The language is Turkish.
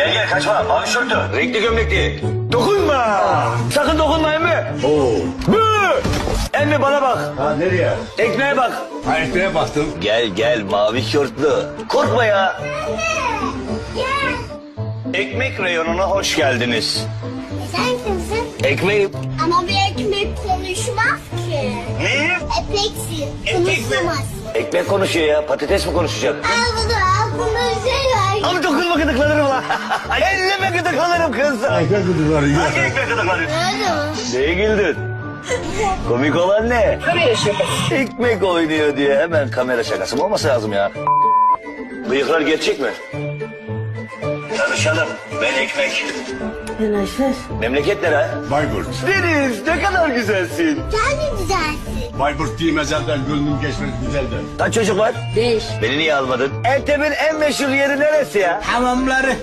Gel gel kaçma. Mavi şortlu. Renkli gömlekli. Dokunma. Sakın dokunma emmi. Oo. Bı! Emmi bana bak. Ha nereye? Ekmeğe bak. Ha ekmeğe baktım. Gel gel mavi şortlu. Korkma ya. Ekmek reyonuna hoş geldiniz. Sen kimsin? Ekmeğim. Ama bir ekmek konuşmaz ki. Ne? Epeksin. Ekmek? Konuşamaz. Ekmek konuşuyor ya. Patates mi konuşacak? Al bunu al bunu şey ver. Ama dokunma gıdıklanırım lan. Elleme gıdıklanırım kız. Ekmek kutuları yiyor. Hangi ekmek gıdıklanır? Nerede o? Neye güldün? Komik olan ne? Kamera şakası. Ekmek oynuyor diye hemen kamera şakası mı olması lazım ya? Bıyıklar gerçek mi? Tanışalım. Ben Ekmek. Memleket nere? Bayburt. Deniz ne kadar güzelsin. Sen de güzelsin. Bayburt değil mezelden gönlüm geçmez güzelden. Kaç çocuk var? Beş. Beni niye almadın? Ertem'in en meşhur yeri neresi ya? Hamamları.